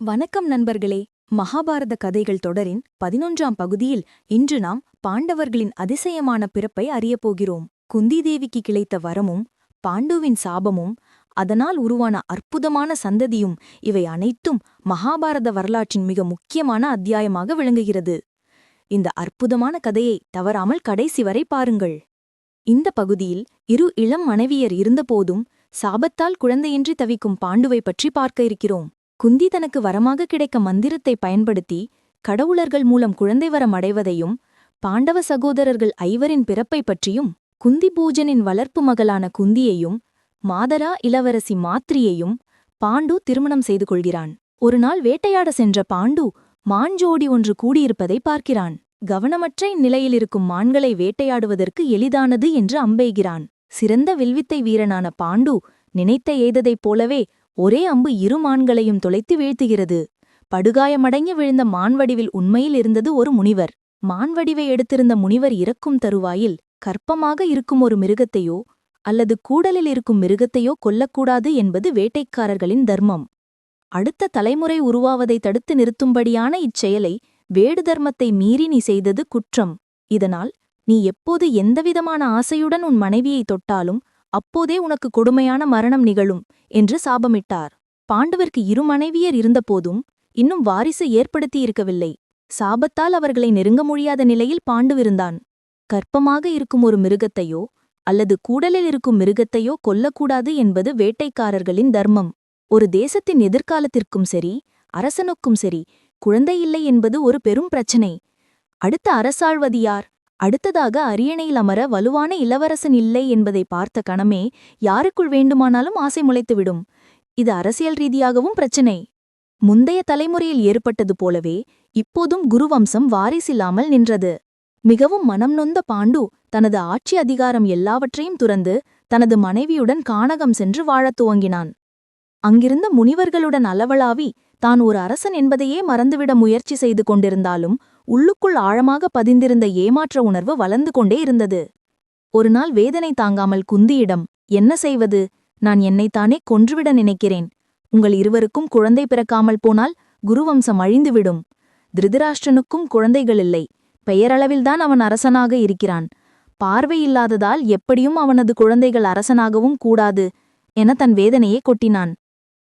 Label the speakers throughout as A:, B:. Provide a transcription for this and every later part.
A: வணக்கம் நண்பர்களே. மகாபாரத கதைகள் தொடரின் பதினொன்றாம் பகுதியில் இன்று நாம் பாண்டவர்களின் அதிசயமான பிறப்பை அறியப் போகிறோம். குந்தி தேவிக்கு வரமும் பாண்டுவின் சாபமும் அதனால் உருவான அற்புதமான சந்ததியும் இவை அனைத்தும் மகாபாரத வரலாற்றின் மிக முக்கியமான அத்தியாயமாக விளங்குகிறது. இந்த அற்புதமான கதையை தவறாமல் கடைசி வரை பாருங்கள். இந்த பகுதியில் இரு இளம் மனைவியர் இருந்தபோதும் சாபத்தால் குழந்தையின்றி தவிக்கும் பாண்டுவை பற்றி பார்க்க இருக்கிறோம். குந்தி தனக்கு வரமாக கிடைக்க மந்திரத்தை பயன்படுத்தி கடவுளர்கள் மூலம் குழந்தை வரம் அடைவதையும் பாண்டவ சகோதரர்கள் ஐவரின் பிறப்பை பற்றியும் குந்தி பூஜனின் வளர்ப்பு மகளான குந்தியையும் மாதரா இளவரசி மாத்ரியையும் பாண்டு திருமணம் செய்து கொள்கிறான். ஒருநாள் வேட்டையாட சென்ற பாண்டு மாஞ்சோடி ஒன்று கூடியிருப்பதை பார்க்கிறான். கவனமற்ற இந்நிலையில் இருக்கும் மான்களை வேட்டையாடுவதற்கு எளிதானது என்று அம்பெய்கிறான். சிறந்த வில்வித்தை வீரனான பாண்டு நினைத்த எய்ததைப் போலவே ஒரே அம்பு இரு மான்களையும் தொலைத்து வீழ்த்துகிறது. படுகாயமடங்கி விழுந்த மான்வடிவில் உண்மையில் இருந்தது ஒரு முனிவர். மான்வடிவை எடுத்திருந்த முனிவர் இறக்கும் தருவாயில் கற்பமாக இருக்கும் ஒரு மிருகத்தையோ அல்லது கூடலில் இருக்கும் மிருகத்தையோ கொல்லக்கூடாது என்பது வேட்டைக்காரர்களின் தர்மம். அடுத்த தலைமுறை உருவாவதை தடுத்து நிறுத்தும்படியான இச்செயலை வேடு தர்மத்தை மீறி நீ செய்தது குற்றம். இதனால் நீ எப்போது எந்தவிதமான ஆசையுடன் உன் மனைவியை தொட்டாலும் அப்போதே உனக்கு கொடுமையான மரணம் நிகழும் என்று சாபமிட்டார். பாண்டவர்க்கு இரு மனைவியர் இருந்தபோதும் இன்னும் வாரிசு ஏற்படுத்தியிருக்கவில்லை. சாபத்தால் அவர்களை நெருங்க முடியாத நிலையில் பாண்டுவிருந்தான் கற்பமாக இருக்கும் ஒரு மிருகத்தையோ அல்லது கூடலில் இருக்கும் மிருகத்தையோ கொல்லக்கூடாது என்பது வேட்டைக்காரர்களின் தர்மம். ஒரு தேசத்தின் எதிர்காலத்திற்கும் சரி அரசனுக்கும் சரி குழந்தையில்லை என்பது ஒரு பெரும் பிரச்சனை. அடுத்த அரசாழ்வது யார்? அடுத்ததாக அரியணையில் அமர வலுவான இளவரசன் இல்லை என்பதை பார்த்த கணமே யாருக்குள் வேண்டுமானாலும் ஆசை முளைத்துவிடும். இது அரசியல் ரீதியாகவும் பிரச்சினை. முந்தைய தலைமுறையில் ஏற்பட்டது போலவே இப்போதும் குருவம்சம் வாரிசில்லாமல் நின்றது. மிகவும் மனம் நொந்த பாண்டு தனது ஆட்சி அதிகாரம் எல்லாவற்றையும் துறந்து தனது மனைவியுடன் கானகம் சென்று வாழத் துவங்கினான். அங்கிருந்த முனிவர்களுடன் அளவளாவி தான் ஒரு அரசன் என்பதையே மறந்துவிட முயற்சி செய்து கொண்டிருந்தாலும் உள்ளுக்குள் ஆழமாக பதிந்திருந்த ஏமாற்ற உணர்வு வளர்ந்து கொண்டே இருந்தது. ஒருநாள் வேதனை தாங்காமல் குந்தியிடம் என்ன செய்வது? நான் என்னைத்தானே கொன்றுவிட நினைக்கிறேன். உங்கள் இருவருக்கும் குழந்தை பிறக்காமல் போனால் குருவம்சம் அழிந்துவிடும். திருதராஷ்டிரனுக்கும் குழந்தைகளில்லை பெயரளவில்தான் அவன் அரசனாக இருக்கிறான். பார்வையில்லாததால் எப்படியும் அவனது குழந்தைகள் அரசனாகவும் கூடாது என தன் வேதனையை கொட்டினான்.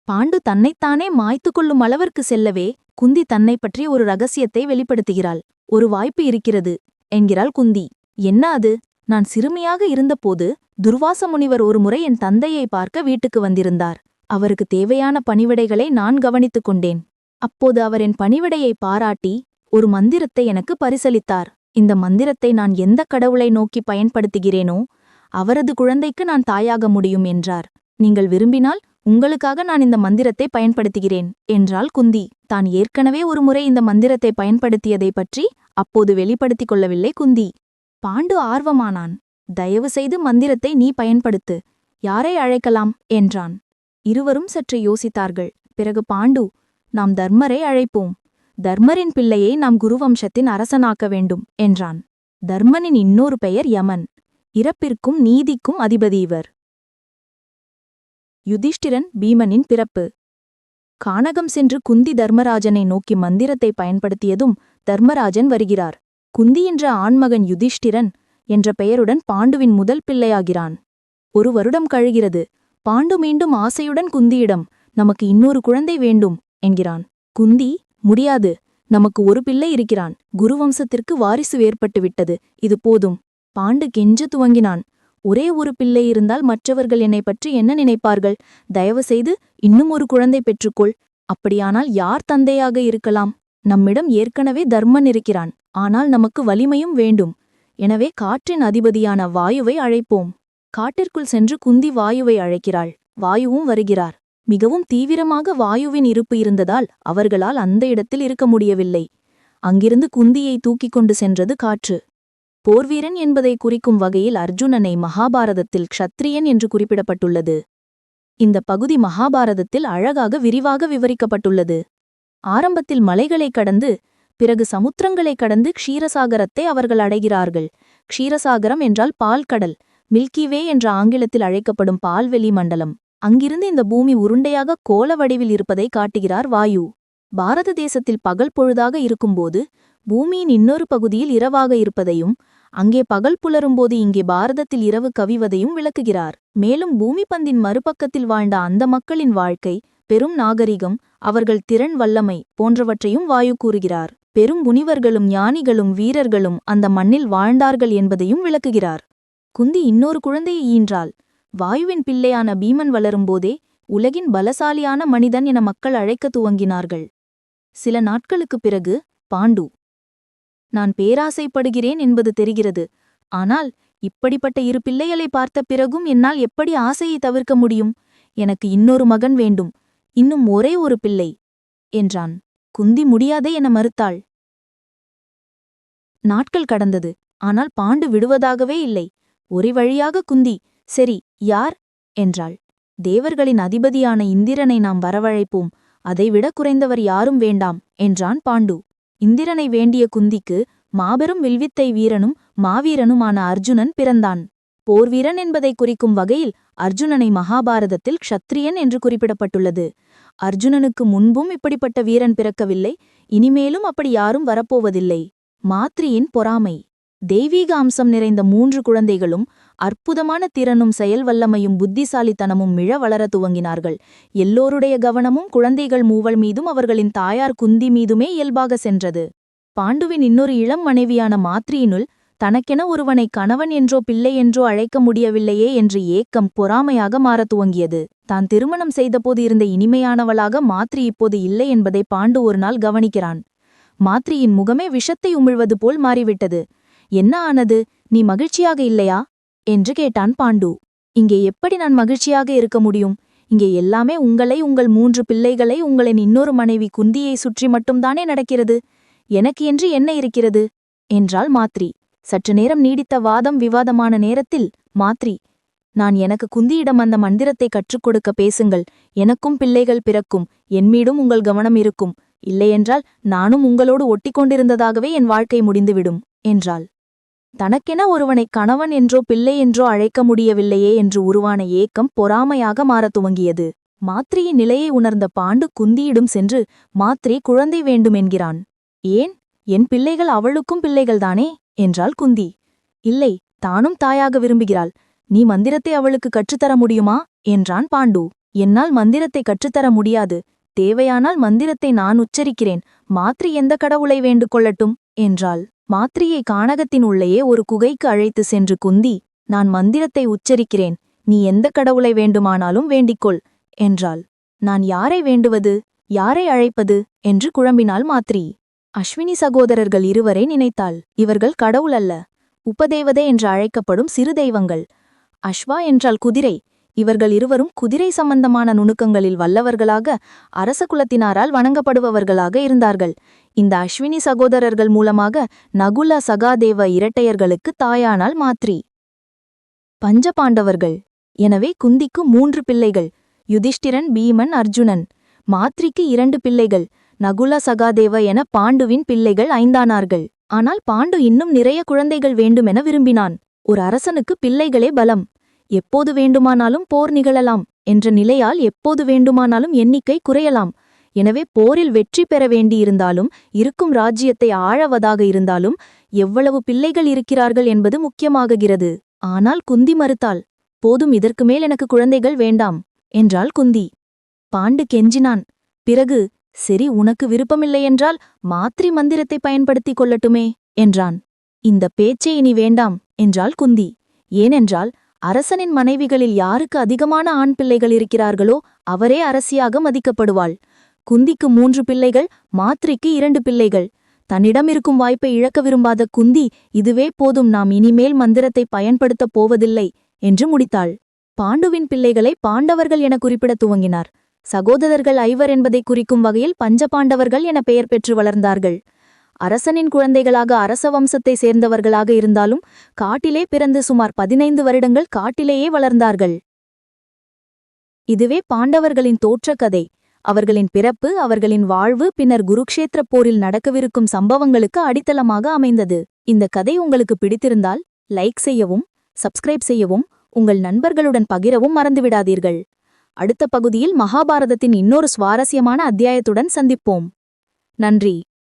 A: பாண்டு தன்னைத்தானே மாய்த்து கொள்ளும் அளவிற்கு செல்லவே குந்தி தன்னை பற்றி ஒரு ரகசியத்தை வெளிப்படுத்துகிறாள். ஒரு வாய்ப்பு இருக்கிறது என்கிறாள் குந்தி. என்ன அது? நான் சிறுமியாக இருந்தபோது துர்வாச முனிவர் ஒருமுறை என் தந்தையை பார்க்க வீட்டுக்கு வந்திருந்தார். அவருக்கு தேவையான பணிவிடைகளை நான் கவனித்துக் கொண்டேன். அப்போது அவர் என் பணிவிடையை பாராட்டி ஒரு மந்திரத்தை எனக்கு பரிசளித்தார். இந்த மந்திரத்தை நான் எந்த கடவுளை நோக்கி பயன்படுத்துகிறேனோ அவரது குழந்தைக்கு நான் தாயாக முடியும் என்றார். நீங்கள் விரும்பினால் உங்களுக்காக நான் இந்த மந்திரத்தை பயன்படுத்துகிறேன் என்றாள் குந்தி. தான் ஏற்கனவே ஒருமுறை இந்த மந்திரத்தை பயன்படுத்தியதை பற்றி அப்போது வெளிப்படுத்திக் கொள்ளவில்லை குந்தி. பாண்டு ஆர்வமானான். தயவு செய்து மந்திரத்தை நீ பயன்படுத்து. யாரை அழைக்கலாம்? என்றான். இருவரும் சற்று யோசித்தார்கள். பிறகு பாண்டு நாம் தர்மரை அழைப்போம். தர்மரின் பிள்ளையை நாம் குருவம்சத்தின் அரசனாக்க வேண்டும் என்றான். தர்மனின் இன்னொரு பெயர் யமன். இறப்பிற்கும் நீதிக்கும் அதிபதி இவர். யுதிஷ்டிரன் பீமனின் பிறப்பு. கானகம் சென்று குந்தி தர்மராஜனை நோக்கி மந்திரத்தை பயன்படுத்தியதும் தர்மராஜன் வருகிறார். குந்தி என்ற ஆண்மகன் யுதிஷ்டிரன் என்ற பெயருடன் பாண்டுவின் முதல் பிள்ளையாகிறான். ஒரு வருடம் கழுகிறது. பாண்டு மீண்டும் ஆசையுடன் குந்தியிடம் நமக்கு இன்னொரு குழந்தை வேண்டும் என்கிறான். குந்தி முடியாது. நமக்கு ஒரு பிள்ளை இருக்கிறான். குருவம்சத்திற்கு வாரிசு ஏற்பட்டுவிட்டது. இது போதும். பாண்டு கெஞ்ச துவங்கினான். ஒரே ஒரு பிள்ளை இருந்தால் மற்றவர்கள் என்னை பற்றி என்ன நினைப்பார்கள்? தயவு செய்து இன்னும் ஒரு குழந்தை பெற்றுக்கொள். அப்படியானால் யார் தந்தையாக இருக்கலாம்? நம்மிடம் ஏற்கனவே தர்மன் இருக்கிறான். ஆனால் நமக்கு வலிமையும் வேண்டும். எனவே காற்றின் அதிபதியான வாயுவை அழைப்போம். காட்டிற்குள் சென்று குந்தி வாயுவை அழைக்கிறாள். வாயுவும் வருகிறார். மிகவும் தீவிரமாக வாயுவின் இருப்பு இருந்ததால் அவர்களால் அந்த இடத்தில் இருக்க முடியவில்லை. அங்கிருந்து குந்தியை தூக்கிக் கொண்டு சென்றது காற்று. போர்வீரன் என்பதை குறிக்கும் வகையில் அர்ஜுனனை மகாபாரதத்தில் க்ஷத்ரியன் என்று குறிப்பிடப்பட்டுள்ளது. இந்த பகுதி மகாபாரதத்தில் அழகாக விரிவாக விவரிக்கப்பட்டுள்ளது. ஆரம்பத்தில் மலைகளை கடந்து பிறகு சமுத்திரங்களை கடந்து க்ஷீரசாகரத்தை அவர்கள் அடைகிறார்கள். க்ஷீரசாகரம் என்றால் பால்கடல் மில்கிவே என்ற ஆங்கிலத்தில் அழைக்கப்படும் பால்வெளி மண்டலம். அங்கிருந்து இந்த பூமி உருண்டையாக கோல வடிவில் இருப்பதை காட்டுகிறார் வாயு. பாரத தேசத்தில் பகல் பொழுதாக இருக்கும்போது பூமியின் இன்னொரு பகுதியில் இரவாக இருப்பதையும் அங்கே பகல் புலரும்போது இங்கே பாரதத்தில் இரவு கவிவதையும் விளக்குகிறார். மேலும் பூமி பந்தின் மறுபக்கத்தில் வாழ்ந்த அந்த மக்களின் வாழ்க்கை பெரும் நாகரிகம் அவர்கள் திறன் வல்லமை போன்றவற்றையும் வாயு கூறுகிறார். பெரும் முனிவர்களும் ஞானிகளும் வீரர்களும் அந்த மண்ணில் வாழ்ந்தார்கள் என்பதையும் விளக்குகிறார். குந்தி இன்னொரு குழந்தையை ஈன்றாள். வாயுவின் பிள்ளையான பீமன் வளரும்போதே உலகின் பலசாலியான மனிதன் என மக்கள் அழைக்கத் துவங்கினார்கள். சில நாட்களுக்குப் பிறகு பாண்டு நான் பேராசைப்படுகிறேன் என்பது தெரிகிறது. ஆனால் இப்படிப்பட்ட இரு பிள்ளைகளை பார்த்த பிறகும் என்னால் எப்படி ஆசையை தவிர்க்க முடியும்? எனக்கு இன்னொரு மகன் வேண்டும். இன்னும் ஒரே ஒரு பிள்ளை என்றான். குந்தி முடியாதே என மறுத்தாள். நாட்கள் கடந்தது. ஆனால் பாண்டு விடுவதாகவே இல்லை. ஒரு வழியாக குந்தி சரி யார்? என்றாள். தேவர்களின் அதிபதியான இந்திரனை நாம் வரவழைப்போம். அதைவிட குறைந்தவர் யாரும் வேண்டாம் என்றான் பாண்டு. இந்திரனை வேண்டிய குந்திக்கு மாபெரும் வில்வித்தை வீரனும் மாவீரனுமான அர்ஜுனன் பிறந்தான். போர்வீரன் என்பதை குறிக்கும் வகையில் அர்ஜுனனை மகாபாரதத்தில் க்ஷத்ரியன் என்று குறிப்பிடப்பட்டுள்ளது. அர்ஜுனனுக்கு முன்பும் இப்படிப்பட்ட வீரன் பிறக்கவில்லை இனிமேலும் அப்படி யாரும் வரப்போவதில்லை. மாத்ரியின் பொறாமை. தெய்வீக அம்சம் நிறைந்த மூன்று குழந்தைகளும் அற்புதமான திறனும் செயல் வல்லமையும் புத்திசாலித்தனமும் மிழ வளர துவங்கினார்கள். எல்லோருடைய கவனமும் குழந்தைகள் மூவல் மீதும் அவர்களின் தாயார் குந்தி மீதுமே இயல்பாக சென்றது. பாண்டுவின் இன்னொரு இளம் மனைவியான மாத்ரியினுள் தனக்கென ஒருவனை கணவன் என்றோ பிள்ளை என்றோ அழைக்க முடியவில்லையே என்று ஏக்கம் பொறாமையாக மாறத் துவங்கியது. தான் திருமணம் செய்தபோது இருந்த இனிமையானவளாக மாத்ரி இப்போது இல்லை என்பதை பாண்டு ஒரு நாள் கவனிக்கிறான். மாத்ரியின் முகமே விஷத்தை உமிழ்வது போல் மாறிவிட்டது. என்ன ஆனது? நீ மகிழ்ச்சியாக இல்லையா? என்று கேட்டான் பாண்டு. இங்கே எப்படி நான் மகிழ்ச்சியாக இருக்க முடியும்? இங்கே எல்லாமே உங்களை உங்கள் மூன்று பிள்ளைகளை உங்களின் இன்னொரு மனைவி குந்தியை சுற்றி மட்டும்தானே நடக்கிறது? எனக்கு என்று என்ன இருக்கிறது? என்றாள் மாத்ரி. சற்று நேரம் நீடித்த வாதம் விவாதமான நேரத்தில் மாத்ரி நான் எனக்கு குந்தியிடம் அந்த மந்திரத்தை கற்றுக் கொடுக்க பேசுங்கள். எனக்கும் பிள்ளைகள் பிறக்கும். என்மீடும் உங்கள் கவனம் இருக்கும். இல்லையென்றால் நானும் உங்களோடு ஒட்டிக்கொண்டிருந்ததாகவே என் வாழ்க்கை முடிந்துவிடும் என்றாள். தனக்கென ஒருவனை கணவன் என்றோ பிள்ளை என்றோ அழைக்க முடியவில்லையே என்று உருவான ஏக்கம் பொறாமையாக மாறத் துவங்கியது. மாத்ரியின் நிலையை உணர்ந்த பாண்டு குந்தியிடும் சென்று மாத்ரி குழந்தை வேண்டுமென்கிறான் ஏன்? என் பிள்ளைகள் அவளுக்கும் பிள்ளைகள்தானே? என்றாள் குந்தி. இல்லை தானும் தாயாக விரும்புகிறாள். நீ மந்திரத்தை அவளுக்கு கற்றுத்தர முடியுமா? என்றான் பாண்டு. என்னால் மந்திரத்தை கற்றுத்தர முடியாது. தேவையானால் மந்திரத்தை நான் உச்சரிக்கிறேன். மாத்ரி எந்த கடவுளை வேண்டு கொள்ளட்டும் என்றாள். மாத்ரியை கானகத்தின் உள்ளேயே ஒரு குகைக்கு அழைத்து சென்று குந்தி நான் மந்திரத்தை உச்சரிக்கிறேன். நீ எந்த கடவுளை வேண்டுமானாலும் வேண்டிக்கொள் என்றாள். நான் யாரை வேண்டுவது? யாரை அழைப்பது? என்று குழம்பினாள் மாத்ரி. அஸ்வினி சகோதரர்கள் இருவரை நினைத்தாள். இவர்கள் கடவுள் அல்ல. உபதேவதை என்று அழைக்கப்படும் சிறு தெய்வங்கள். அஸ்வா என்றால் குதிரை. இவர்கள் இருவரும் குதிரை சம்பந்தமான நுணுக்கங்களில் வல்லவர்களாக அரச குலத்தினாரால் வணங்கப்படுபவர்களாக இருந்தார்கள். இந்த அஸ்வினி சகோதரர்கள் மூலமாக நகுல சகாதேவ இரட்டையர்களுக்கு தாயானால் மாத்ரி. பஞ்சபாண்டவர்கள் எனவே குந்திக்கு மூன்று பிள்ளைகள். யுதிஷ்டிரன் பீமன் அர்ஜுனன். மாத்ரிக்கு இரண்டு பிள்ளைகள். நகுல சகாதேவ என பாண்டுவின் பிள்ளைகள் ஐந்தானார்கள். ஆனால் பாண்டு இன்னும் நிறைய குழந்தைகள் வேண்டுமென விரும்பினான். ஒரு அரசனுக்கு பிள்ளைகளே பலம். எப்போது வேண்டுமானாலும் போர் நிகழலாம். என்ற நிலையால் எப்போது வேண்டுமானாலும் எண்ணிக்கை குறையலாம். எனவே போரில் வெற்றி பெற வேண்டியிருந்தாலும் இருக்கும் ராஜ்யத்தை ஆழவதாக இருந்தாலும் எவ்வளவு பிள்ளைகள் இருக்கிறார்கள் என்பது முக்கியமாகுகிறது. ஆனால் குந்தி மறுத்தாள் போதும் இதற்கு மேல் எனக்கு குழந்தைகள் வேண்டாம் என்றாள் குந்தி. பாண்டு கெஞ்சினான் பிறகு சரி உனக்கு விருப்பமில்லையென்றால் மாத்ரி மந்திரத்தை பயன்படுத்திக் கொள்ளட்டுமே என்றான். இந்த பேச்சே இனி வேண்டாம் என்றாள் குந்தி. ஏனென்றால் அரசனின் மனைவிகளில் யாருக்கு அதிகமான ஆண் பிள்ளைகள் இருக்கிறார்களோ அவரே அரசியாக மதிக்கப்படுவாள். குந்திக்கு மூன்று பிள்ளைகள் மாத்ரிக்கு இரண்டு பிள்ளைகள். தன்னிடம் இருக்கும் வாய்ப்பை இழக்க விரும்பாத குந்தி இதுவே போதும் நாம் இனிமேல் மந்திரத்தை பயன்படுத்தப் போவதில்லை என்று முடித்தாள். பாண்டுவின் பிள்ளைகளை பாண்டவர்கள் என குறிப்பிடத் துவங்கினார். சகோதரர்கள் ஐவர் என்பதை குறிக்கும் வகையில் பஞ்சபாண்டவர்கள் என பெயர் பெற்று வளர்ந்தார்கள். அரசனின் குழந்தைகளாக அரச வம்சத்தை சேர்ந்தவர்களாக இருந்தாலும் காட்டிலே பிறந்து சுமார் பதினைந்து வருடங்கள் காட்டிலேயே வளர்ந்தார்கள். இதுவே பாண்டவர்களின் தோற்றக்கதை அவர்களின் பிறப்பு அவர்களின் வாழ்வு பின்னர் குருக்ஷேத்திர போரில் நடக்கவிருக்கும் சம்பவங்களுக்கு அடித்தளமாக அமைந்தது. இந்த கதை உங்களுக்கு பிடித்திருந்தால் லைக் செய்யவும் சப்ஸ்கிரைப் செய்யவும் உங்கள் நண்பர்களுடன் பகிரவும் மறந்துவிடாதீர்கள். அடுத்த பகுதியில் மகாபாரதத்தின் இன்னொரு சுவாரஸ்யமான அத்தியாயத்துடன் சந்திப்போம். நன்றி.